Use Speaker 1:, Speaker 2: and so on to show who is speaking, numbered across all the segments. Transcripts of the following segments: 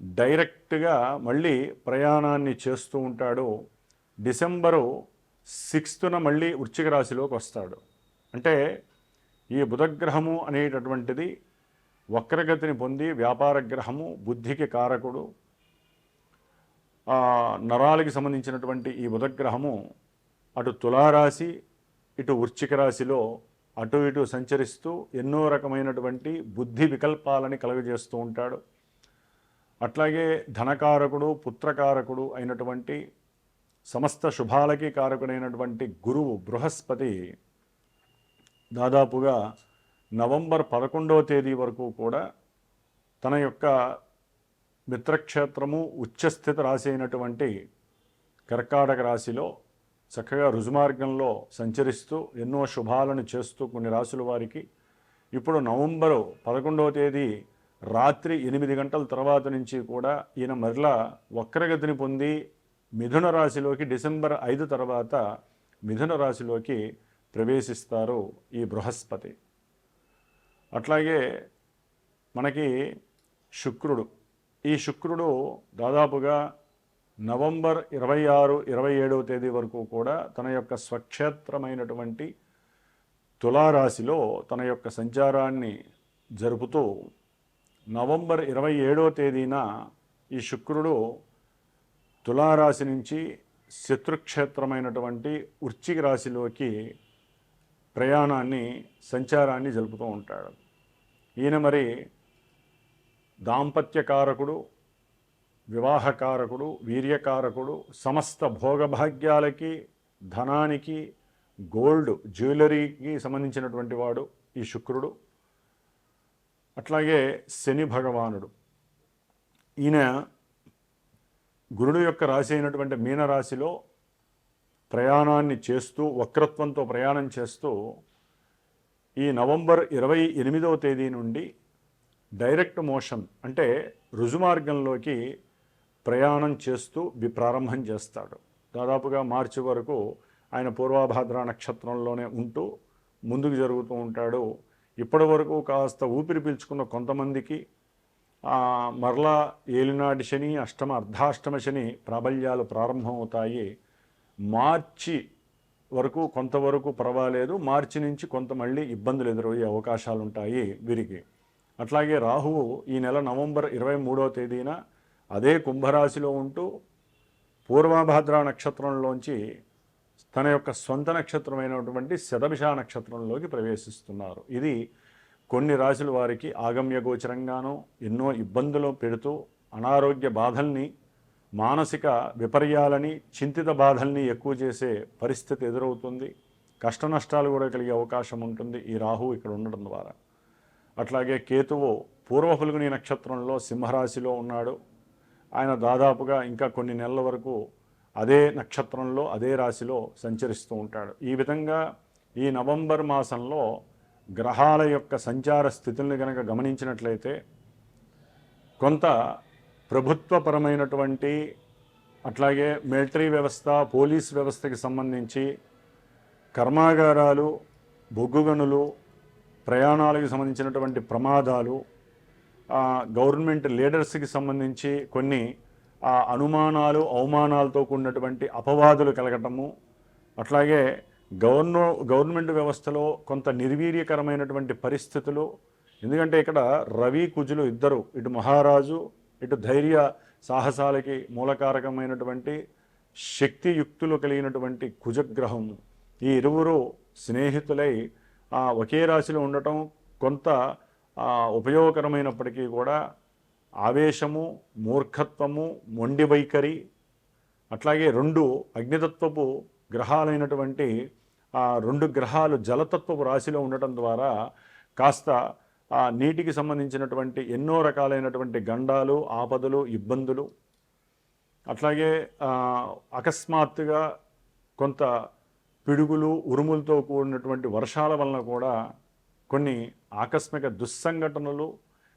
Speaker 1: డైరెక్ట్గా మళ్ళీ ప్రయాణాన్ని చేస్తూ ఉంటాడు. డిసెంబరు సిక్స్త్న మళ్ళీ వృశ్చిక రాశిలోకి వస్తాడు. అంటే ఈ బుధగ్రహము అనేటటువంటిది వక్రగతిని పొంది వ్యాపార గ్రహము బుద్ధికి కారకుడు. నరాలకి సంబంధించినటువంటి ఈ బుధగ్రహము అటు తులారాశి ఇటు వృశ్చిక రాశిలో అటు ఇటు సంచరిస్తూ ఎన్నో రకమైనటువంటి బుద్ధి వికల్పాలని కలుగజేస్తూ ఉంటాడు. అట్లాగే ధనకారకుడు పుత్రకారకుడు అయినటువంటి సమస్త శుభాలకి కారకుడైనటువంటి గురువు బృహస్పతి దాదాపుగా నవంబర్ పదకొండవ తేదీ వరకు కూడా తన యొక్క మిత్రక్షేత్రము ఉచ్చస్థిత రాశి అయినటువంటి కర్కాటక రాశిలో చక్కగా రుజుమార్గంలో సంచరిస్తూ ఎన్నో శుభాలను చేస్తూ కొన్ని రాశుల వారికి ఇప్పుడు నవంబరు పదకొండవ తేదీ రాత్రి ఎనిమిది గంటల తర్వాత నుంచి కూడా ఈయన మరలా వక్రగతిని పొంది మిథున రాశిలోకి డిసెంబర్ ఐదు తర్వాత మిథున రాశిలోకి ప్రవేశిస్తారు ఈ బృహస్పతి. అట్లాగే మనకి శుక్రుడు. ఈ శుక్రుడు దాదాపుగా నవంబర్ ఇరవై ఆరు ఇరవై ఏడవ తేదీ వరకు కూడా తన యొక్క స్వక్షేత్రమైనటువంటి తులారాశిలో తన యొక్క సంచారాన్ని జరుపుతూ నవంబర్ ఇరవై ఏడవ తేదీన ఈ శుక్రుడు తులారాశి నుంచి శత్రుక్షేత్రమైనటువంటి వృశ్చిక రాశిలోకి ప్రయాణాన్ని సంచారాన్ని జరుపుతూ ఉంటాడు. ఈయన మరి దాంపత్యకారకుడు వివాహకారకుడు వీర్యకారకుడు సమస్త భోగభాగ్యాలకి ధనానికి గోల్డ్ జ్యువెలరీకి సంబంధించినటువంటి వాడు ఈ శుక్రుడు. అట్లాగే శని భగవానుడు. ఈయన గురుడు యొక్క రాశి అయినటువంటి మీనరాశిలో ప్రయాణాన్ని చేస్తూ వక్రత్వంతో ప్రయాణం చేస్తూ ఈ నవంబర్ ఇరవై ఎనిమిదవ తేదీ నుండి డైరెక్ట్ మోషన్ అంటే రుజుమార్గంలోకి ప్రయాణం చేస్తూ వి- ప్రారంభం చేస్తాడు. దాదాపుగా మార్చి వరకు ఆయన పూర్వాభాద్ర నక్షత్రంలోనే ఉంటూ ముందుకు జరుగుతూ ఉంటాడు. ఇప్పటి వరకు కాస్త ఊపిరి పీల్చుకున్న కొంతమందికి మరలా ఏలినాటి శని అష్టమ అర్ధాష్టమ శని ప్రాబల్యాలు ప్రారంభమవుతాయి. మార్చి వరకు కొంతవరకు పర్వాలేదు. మార్చి నుంచి కొంత మళ్ళీ ఇబ్బందులు ఎదురయ్యే అవకాశాలు ఉంటాయి వీరికి. అట్లాగే రాహువు ఈ నెల నవంబర్ ఇరవై మూడవ తేదీన అదే కుంభరాశిలో ఉంటూ పూర్వభాద్ర నక్షత్రంలోంచి తన యొక్క సొంత నక్షత్రమైనటువంటి శతభిష నక్షత్రంలోకి ప్రవేశిస్తున్నారు. ఇది కొన్ని రాశుల వారికి ఆగమ్య గోచరంగానూ ఎన్నో ఇబ్బందులు పెడుతూ అనారోగ్య బాధల్ని మానసిక విపర్యాలని చింతిత బాధల్ని ఎక్కువ చేసే పరిస్థితి ఎదురవుతుంది. కష్ట నష్టాలు కూడా కలిగే అవకాశం ఉంటుంది ఈ రాహు ఇక్కడ ఉండడం ద్వారా. అట్లాగే కేతువు పూర్వఫుల్గుని నక్షత్రంలో సింహరాశిలో ఉన్నాడు. ఆయన దాదాపుగా ఇంకా కొన్ని నెలల వరకు అదే నక్షత్రంలో అదే రాశిలో సంచరిస్తూ ఉంటాడు. ఈ విధంగా ఈ నవంబర్ మాసంలో గ్రహాల యొక్క సంచార స్థితుల్ని కనుక గమనించినట్లయితే కొంత ప్రభుత్వపరమైనటువంటి అట్లాగే మిలిటరీ వ్యవస్థ పోలీస్ వ్యవస్థకి సంబంధించి కర్మాగారాలు బొగ్గుగనులు ప్రయాణాలకు సంబంధించినటువంటి ప్రమాదాలు గవర్నమెంట్ లీడర్స్కి సంబంధించి కొన్ని ఆ, అనుమానాలు అవమానాలతో కూడినటువంటి అపవాదులు కలగటము అట్లాగే గవర్న గవర్నమెంట్ వ్యవస్థలో కొంత నిర్వీర్యకరమైనటువంటి పరిస్థితులు ఎందుకంటే ఇక్కడ రవి కుజులు ఇద్దరు ఇటు మహారాజు ఇటు ధైర్య సాహసాలకి మూలకారకమైనటువంటి శక్తియుక్తులు కలిగినటువంటి కుజగ్రహం ఈ ఇరువురు స్నేహితులై ఒకే రాశిలో ఉండటం కొంత ఉపయోగకరమైనప్పటికీ కూడా ఆవేశము మూర్ఖత్వము మొండి వైఖరి అట్లాగే రెండు అగ్నితత్వపు గ్రహాలైనటువంటి ఆ రెండు గ్రహాలు జలతత్వపు రాశిలో ఉండటం ద్వారా కాస్త ఆ నీటికి సంబంధించినటువంటి ఎన్నో రకాలైనటువంటి గండాలు ఆపదలు ఇబ్బందులు అట్లాగే అకస్మాత్తుగా కొంత పిడుగులు ఉరుములతో కూడినటువంటి వర్షాల వలన కూడా కొన్ని ఆకస్మిక దుస్సంఘటనలు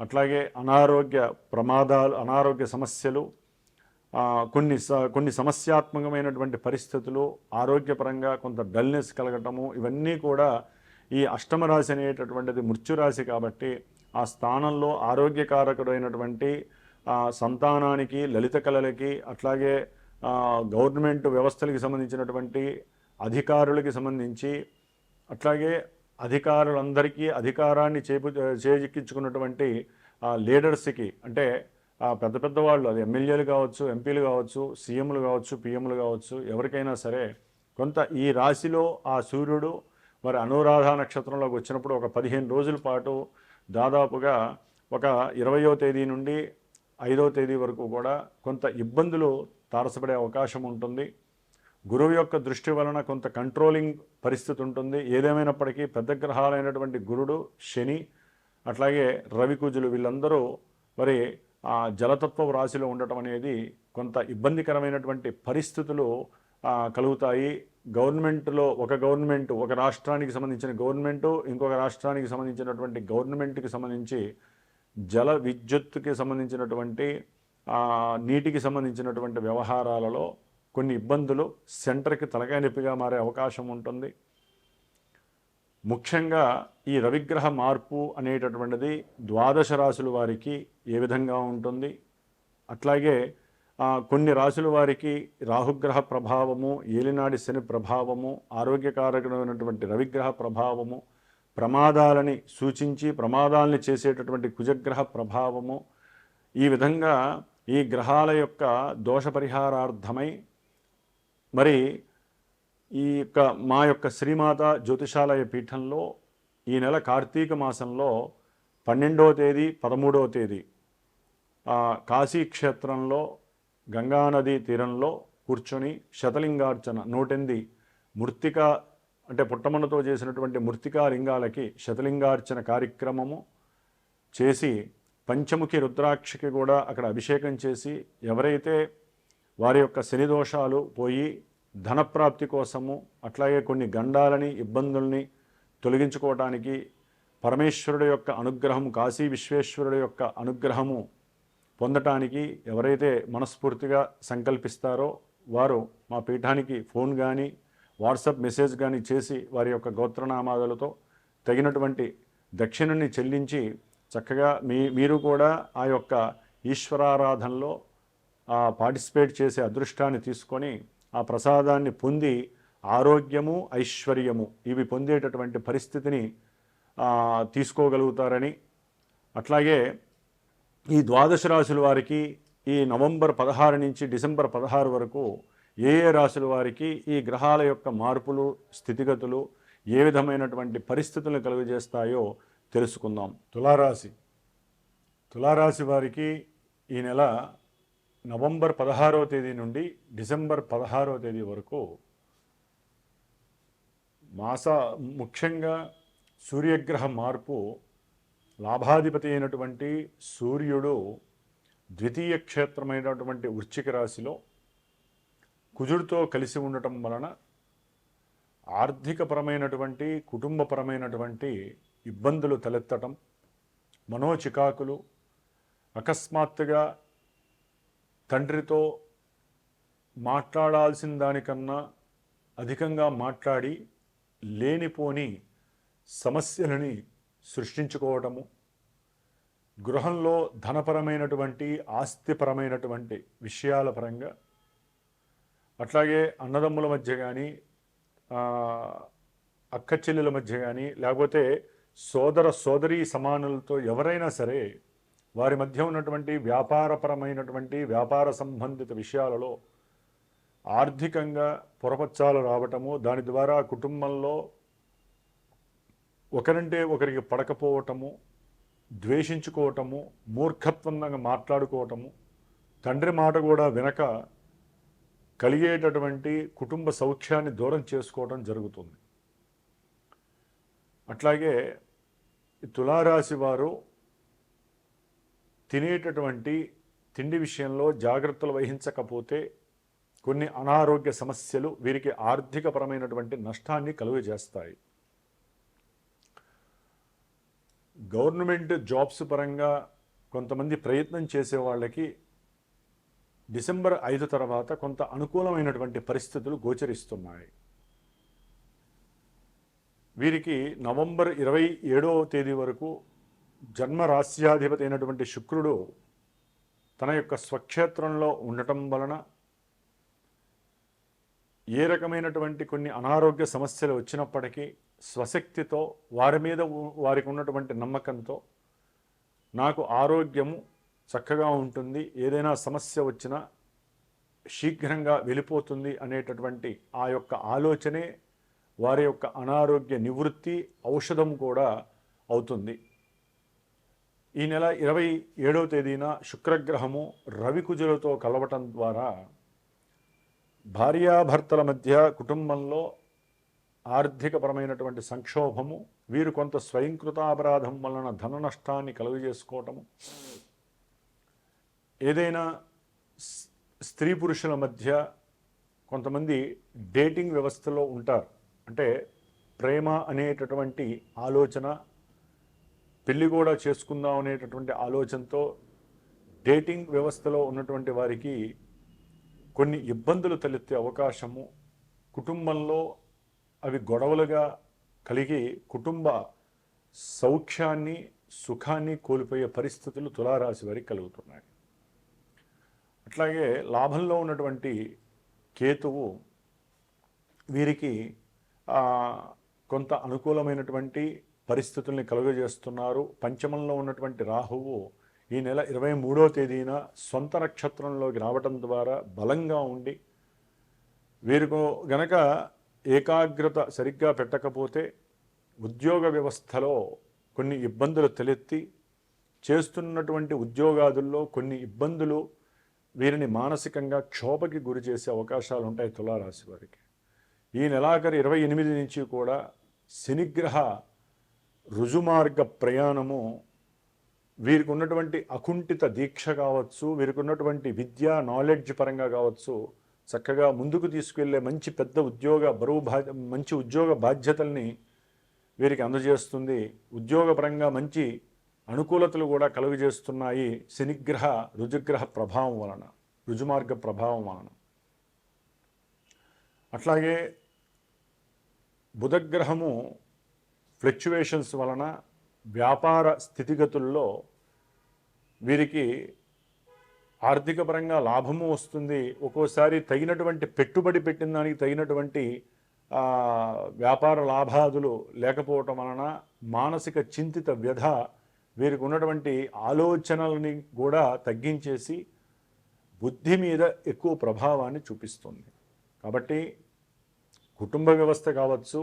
Speaker 1: అట్లాగే అనారోగ్య ప్రమాదాలు అనారోగ్య సమస్యలు కొన్ని స కొన్ని సమస్యాత్మకమైనటువంటి పరిస్థితులు ఆరోగ్యపరంగా కొంత డల్నెస్ కలగటము ఇవన్నీ కూడా ఈ అష్టమరాశి అనేటటువంటిది మృత్యురాశి కాబట్టి ఆ స్థానంలో ఆరోగ్యకారకుడైనటువంటి సంతానానికి లలిత కళలకి అట్లాగే గవర్నమెంట్ వ్యవస్థలకి సంబంధించినటువంటి అధికారులకి సంబంధించి అట్లాగే అధికారులందరికీ అధికారాన్ని చేపు చేజిక్కించుకున్నటువంటి ఆ, లీడర్స్కి అంటే ఆ, పెద్ద పెద్ద వాళ్ళు అది ఎమ్మెల్యేలు కావచ్చు ఎంపీలు కావచ్చు సీఎంలు కావచ్చు పిఎంలు కావచ్చు ఎవరికైనా సరే కొంత ఈ రాశిలో ఆ సూర్యుడు మరి అనురాధ నక్షత్రంలోకి వచ్చినప్పుడు ఒక పదిహేను రోజుల పాటు దాదాపుగా ఒక ఇరవయో తేదీ నుండి ఐదవ తేదీ వరకు కూడా కొంత ఇబ్బందులు తారసపడే అవకాశం ఉంటుంది. గురువు యొక్క దృష్టి వలన కొంత కంట్రోలింగ్ పరిస్థితి ఉంటుంది. ఏదేమైనప్పటికీ పెద్ద గ్రహాలైనటువంటి గురుడు శని అట్లాగే రవికుజులు వీళ్ళందరూ మరి ఆ జలతత్వ రాశిలో ఉండటం అనేది కొంత ఇబ్బందికరమైనటువంటి పరిస్థితులు కలుగుతాయి. గవర్నమెంట్లో ఒక గవర్నమెంట్ ఒక రాష్ట్రానికి సంబంధించిన గవర్నమెంటు ఇంకొక రాష్ట్రానికి సంబంధించినటువంటి గవర్నమెంట్కి సంబంధించి జల విద్యుత్తుకి సంబంధించినటువంటి నీటికి సంబంధించినటువంటి వ్యవహారాలలో కొన్ని ఇబ్బందులు సెంటర్కి తలకాయ నొప్పిగా మారే అవకాశం ఉంటుంది. ముఖ్యంగా ఈ రవిగ్రహ మార్పు అనేటటువంటిది ద్వాదశ రాశుల వారికి ఏ విధంగా ఉంటుంది? అట్లాగే కొన్ని రాశుల వారికి రాహుగ్రహ ప్రభావము ఏలినాడి శని ప్రభావము ఆరోగ్యకారకమైనటువంటి రవిగ్రహ ప్రభావము ప్రమాదాలని సూచించి ప్రమాదాలని చేసేటటువంటి కుజగ్రహ ప్రభావము ఈ విధంగా ఈ గ్రహాల యొక్క దోష పరిహారార్థమై మరి ఈ యొక్క మా యొక్క శ్రీమాత జ్యోతిషాలయ పీఠంలో ఈ నెల కార్తీక మాసంలో పన్నెండవ తేదీ పదమూడవ తేదీ ఆ, కాశీ క్షేత్రంలో గంగానదీ తీరంలో కూర్చొని శతలింగార్చన నూటెనిమిది మృతిక అంటే పుట్టమన్నతో చేసినటువంటి మృతికా లింగాలకి శతలింగార్చన కార్యక్రమము చేసి పంచముఖి రుద్రాక్షకి కూడా అక్కడ అభిషేకం చేసి ఎవరైతే వారి యొక్క శని దోషాలు పోయి ధనప్రాప్తి కోసము అట్లాగే కొన్ని గండాలని ఇబ్బందుల్ని తొలగించుకోవటానికి పరమేశ్వరుడు యొక్క అనుగ్రహం కాశీ విశ్వేశ్వరుడు యొక్క అనుగ్రహము పొందటానికి ఎవరైతే మనస్ఫూర్తిగా సంకల్పిస్తారో వారు మా పీఠానికి ఫోన్ కానీ వాట్సాప్ మెసేజ్ కానీ చేసి వారి యొక్క గోత్రనామాదులతో తగినటువంటి దక్షిణని చెల్లించి చక్కగా మీ మీరు కూడా ఆ యొక్క ఈశ్వరారాధనలో పార్టిసిపేట్ చేసే అదృష్టాన్ని తీసుకొని ఆ ప్రసాదాన్ని పొంది ఆరోగ్యము ఐశ్వర్యము ఇవి పొందేటటువంటి పరిస్థితిని తీసుకోగలుగుతారని. అట్లాగే ఈ ద్వాదశ రాశుల వారికి ఈ నవంబర్ పదహారు నుంచి డిసెంబర్ పదహారు వరకు ఏ ఏ రాశుల వారికి ఈ గ్రహాల యొక్క మార్పులు స్థితిగతులు ఏ విధమైనటువంటి పరిస్థితులను కలుగజేస్తాయో తెలుసుకుందాం. తులారాశి. తులారాశి వారికి ఈ నెల నవంబర్ పదహారవ తేదీ నుండి డిసెంబర్ పదహారవ తేదీ వరకు మాస ముఖ్యంగా సూర్యగ్రహ మార్పు లాభాధిపతి అయినటువంటి సూర్యుడు ద్వితీయ క్షేత్రమైనటువంటి వృశ్చిక రాశిలో కుజుడితో కలిసి ఉండటం వలన ఆర్థికపరమైనటువంటి కుటుంబపరమైనటువంటి ఇబ్బందులు తలెత్తటం మనోచికాకులు అకస్మాత్తుగా తండ్రితో మాట్లాడాల్సిన దానికన్నా అధికంగా మాట్లాడి లేనిపోని సమస్యలని సృష్టించుకోవటము గృహంలో ధనపరమైనటువంటి ఆస్తిపరమైనటువంటి విషయాల పరంగా అట్లాగే అన్నదమ్ముల మధ్య కానీ అక్క చెల్లెల మధ్య కానీ లేకపోతే సోదర సోదరీ సమానులతో ఎవరైనా సరే వారి మధ్య ఉన్నటువంటి వ్యాపారపరమైనటువంటి వ్యాపార సంబంధిత విషయాలలో ఆర్థికంగా పొరపచ్చాలు రావటము దాని ద్వారా కుటుంబంలో ఒకరంటే ఒకరికి పడకపోవటము ద్వేషించుకోవటము మూర్ఖత్వంగా మాట్లాడుకోవటము తండ్రి మాట కూడా వినక కలిగేటటువంటి కుటుంబ సౌఖ్యాన్ని దూరం చేసుకోవటం జరుగుతుంది. అట్లాగే ఈ తులారాశి వారు తినేటటువంటి తిండి విషయంలో జాగ్రత్తలు వహించకపోతే కొన్ని అనారోగ్య సమస్యలు వీరికి ఆర్థికపరమైనటువంటి నష్టాన్ని కలుగజేస్తాయి. గవర్నమెంట్ జాబ్స్ పరంగా కొంతమంది ప్రయత్నం చేసే వాళ్ళకి డిసెంబర్ ఐదు తర్వాత కొంత అనుకూలమైనటువంటి పరిస్థితులు గోచరిస్తున్నాయి. వీరికి నవంబర్ ఇరవై ఏడవ తేదీ వరకు జన్మ రాస్యాధిపతి అయినటువంటి శుక్రుడు తన యొక్క స్వక్షేత్రంలో ఉండటం వలన ఏ రకమైనటువంటి కొన్ని అనారోగ్య సమస్యలు వచ్చినప్పటికీ స్వశక్తితో వారి మీద వారికి ఉన్నటువంటి నమ్మకంతో నాకు ఆరోగ్యము చక్కగా ఉంటుంది ఏదైనా సమస్య వచ్చినా శీఘ్రంగా వెళ్ళిపోతుంది అనేటటువంటి ఆ యొక్క ఆలోచనే వారి యొక్క అనారోగ్య నివృత్తి ఔషధం కూడా అవుతుంది. ఈ నెల ఇరవై ఏడవ తేదీన శుక్రగ్రహము రవికుజులతో కలవటం ద్వారా భార్యాభర్తల మధ్య కుటుంబంలో ఆర్థికపరమైనటువంటి సంక్షోభము వీరు కొంత స్వయంకృతాపరాధం వలన ధన నష్టాన్ని కలుగజేసుకోవటము ఏదైనా స్- స్త్రీ పురుషుల మధ్య కొంతమంది డేటింగ్ వ్యవస్థలో ఉంటారు. అంటే ప్రేమ అనేటటువంటి ఆలోచన పెళ్ళి కూడా చేసుకుందాం అనేటటువంటి ఆలోచనతో డేటింగ్ వ్యవస్థలో ఉన్నటువంటి వారికి కొన్ని ఇబ్బందులు తలెత్తే అవకాశము కుటుంబంలో అవి గొడవలుగా కలిగి కుటుంబ సౌఖ్యాన్ని సుఖాన్ని కోల్పోయే పరిస్థితులు తులారాశి వారికి కలుగుతున్నాయి. అట్లాగే లాభంలో ఉన్నటువంటి కేతువు వీరికి కొంత అనుకూలమైనటువంటి పరిస్థితుల్ని కలుగజేస్తున్నారు. పంచమంలో ఉన్నటువంటి రాహువు ఈ నెల ఇరవై మూడో తేదీన సొంత నక్షత్రంలోకి రావటం ద్వారా బలంగా ఉండి వీరికి గనక ఏకాగ్రత సరిగ్గా పెట్టకపోతే ఉద్యోగ వ్యవస్థలో కొన్ని ఇబ్బందులు తలెత్తి చేస్తున్నటువంటి ఉద్యోగాదుల్లో కొన్ని ఇబ్బందులు వీరిని మానసికంగా క్షోభకి గురి చేసే అవకాశాలు ఉంటాయి తులారాశి వారికి. ఈ నెలాఖరు ఇరవై ఎనిమిది నుంచి కూడా శనిగ్రహ రుజుమార్గ ప్రయాణము వీరికి ఉన్నటువంటి అకుంఠిత దీక్ష కావచ్చు వీరికి ఉన్నటువంటి విద్య నాలెడ్జ్ పరంగా కావచ్చు చక్కగా ముందుకు తీసుకెళ్ళే మంచి పెద్ద ఉద్యోగ బరువు బా మంచి ఉద్యోగ బాధ్యతల్ని వీరికి అందజేస్తుంది. ఉద్యోగపరంగా మంచి అనుకూలతలు కూడా కలుగజేస్తున్నాయి శనిగ్రహ రుజుగ్రహ ప్రభావం వలన రుజుమార్గ ప్రభావం వలన. అట్లాగే బుధగ్రహము ఫ్లక్చువేషన్స్ వలన వ్యాపార స్థితిగతుల్లో వీరికి ఆర్థిక పరంగా లాభము వస్తుంది. ఒక్కోసారి తగినటువంటి పెట్టుబడి పెట్టిన దానికి తగినటువంటి వ్యాపార లాభాదులు లేకపోవటం వలన మానసిక చింతిత వ్యధ వీరికి ఉన్నటువంటి ఆలోచనలని కూడా తగ్గించేసి బుద్ధి మీద ఎక్కువ ప్రభావాన్ని చూపిస్తుంది. కాబట్టి కుటుంబ వ్యవస్థ కావచ్చు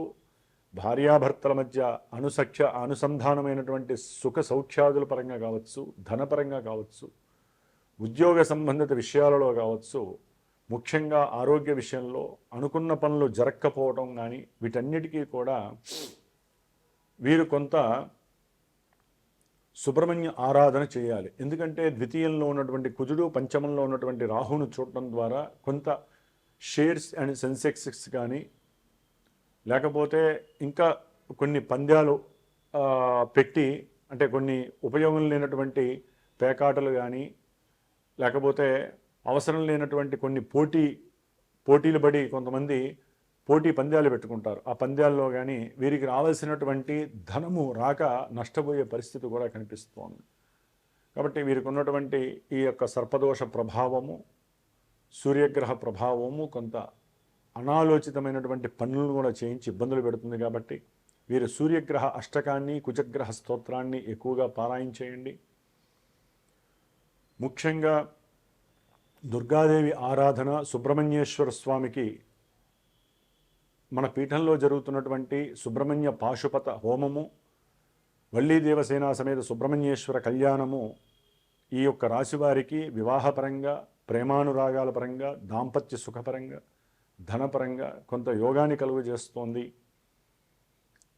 Speaker 1: భార్యాభర్తల మధ్య అనుసఖ్య అనుసంధానమైనటువంటి సుఖ సౌఖ్యాదుల పరంగా కావచ్చు ధనపరంగా కావచ్చు ఉద్యోగ సంబంధిత విషయాలలో కావచ్చు ముఖ్యంగా ఆరోగ్య విషయంలో అనుకున్న పనులు జరగకపోవడం కానీ వీటన్నిటికీ కూడా వీరు కొంత సుబ్రహ్మణ్య ఆరాధన చేయాలి. ఎందుకంటే ద్వితీయంలో ఉన్నటువంటి కుజుడు పంచమంలో ఉన్నటువంటి రాహును చూడటం ద్వారా కొంత షేర్స్ అండ్ సెన్సెక్స్ కానీ లేకపోతే ఇంకా కొన్ని పంద్యాలు పెట్టి అంటే కొన్ని ఉపయోగం లేనటువంటి పేకాటలు కానీ లేకపోతే అవసరం లేనటువంటి కొన్ని పోటీ పోటీలు పడి కొంతమంది పోటీ పంద్యాలు పెట్టుకుంటారు. ఆ పంద్యాల్లో కానీ వీరికి రావాల్సినటువంటి ధనము రాక నష్టపోయే పరిస్థితి కూడా కనిపిస్తోంది. కాబట్టి వీరికి ఉన్నటువంటి ఈ యొక్క సర్పదోష ప్రభావము సూర్యగ్రహ ప్రభావము కొంత అనాలోచితమైనటువంటి పనులను కూడా చేయించి ఇబ్బందులు పెడుతుంది కాబట్టి వీరు సూర్యగ్రహ అష్టకాన్ని కుజగ్రహ స్తోత్రాన్ని ఎక్కువగా పారాయణ చేయండి ముఖ్యంగా దుర్గాదేవి ఆరాధన సుబ్రహ్మణ్యేశ్వర స్వామికి మన పీఠంలో జరుగుతున్నటువంటి సుబ్రహ్మణ్య పాశుపత హోమము వల్లీ దేవసేన సమేత సుబ్రహ్మణ్యేశ్వర కళ్యాణము ఈ యొక్క రాశివారికి వివాహపరంగా ప్రేమానురాగాల పరంగా దాంపత్య సుఖపరంగా ధనపరంగా కొంత యోగాన్ని కలుగు చేస్తోంది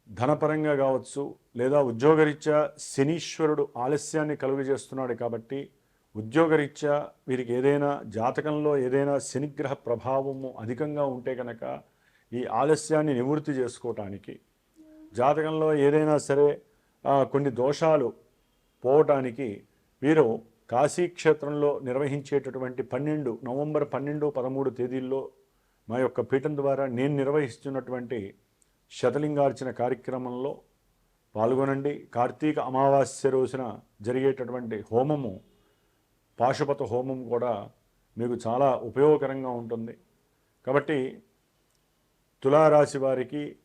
Speaker 1: ధనపరంగా కావచ్చు లేదా ఉద్యోగరీత్యా శనీశ్వరుడు ఆలస్యాన్ని కలుగు చేస్తున్నాడు కాబట్టి ఉద్యోగరీత్యా వీరికి ఏదైనా జాతకంలో ఏదైనా శనిగ్రహ ప్రభావము అధికంగా ఉంటే కనుక ఈ ఆలస్యాన్ని నివృత్తి చేసుకోవటానికి జాతకంలో ఏదైనా సరే కొన్ని దోషాలు పోవటానికి వీరు కాశీక్షేత్రంలో నిర్వహించేటటువంటి పన్నెండు నవంబర్ పన్నెండు పదమూడు తేదీల్లో మా యొక్క పీఠం ద్వారా నేను నిర్వహిస్తున్నటువంటి శతలింగార్చన కార్యక్రమంలో పాల్గొనండి. కార్తీక అమావాస్య రోజున జరిగేటటువంటి హోమము పాశుపత హోమం కూడా మీకు చాలా ఉపయోగకరంగా ఉంటుంది. కాబట్టి తులారాశి వారికి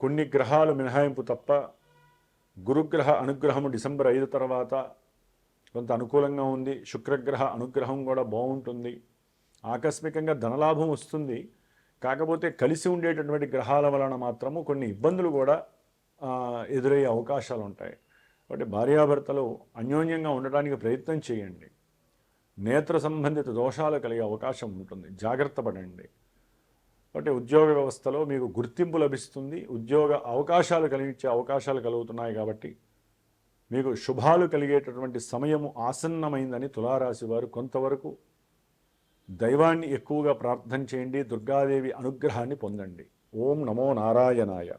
Speaker 1: కొన్ని గ్రహాలు మినహాయింపు తప్ప గురుగ్రహ అనుగ్రహము డిసెంబర్ ఐదు తర్వాత కొంత అనుకూలంగా ఉంది. శుక్రగ్రహ అనుగ్రహం కూడా బాగుంటుంది. ఆకస్మికంగా ధనలాభం వస్తుంది. కాకపోతే కలిసి ఉండేటటువంటి గ్రహాల వలన మాత్రము కొన్ని ఇబ్బందులు కూడా ఎదురయ్యే అవకాశాలు ఉంటాయి. కాబట్టి భార్యాభర్తలు అన్యోన్యంగా ఉండటానికి ప్రయత్నం చేయండి. నేత్ర సంబంధిత దోషాలు కలిగే అవకాశం ఉంటుంది. జాగ్రత్త పడండి. కాబట్టి ఉద్యోగ వ్యవస్థలో మీకు గుర్తింపు లభిస్తుంది. ఉద్యోగ అవకాశాలు కలిగించే అవకాశాలు కలుగుతున్నాయి కాబట్టి మీకు శుభాలు కలిగేటటువంటి సమయము ఆసన్నమైందని తులారాశి వారు కొంతవరకు దైవాన్ని ఎక్కువగా ప్రార్థన చేయండి దుర్గాదేవి అనుగ్రహాన్ని పొందండి. ఓం నమో నారాయణాయ.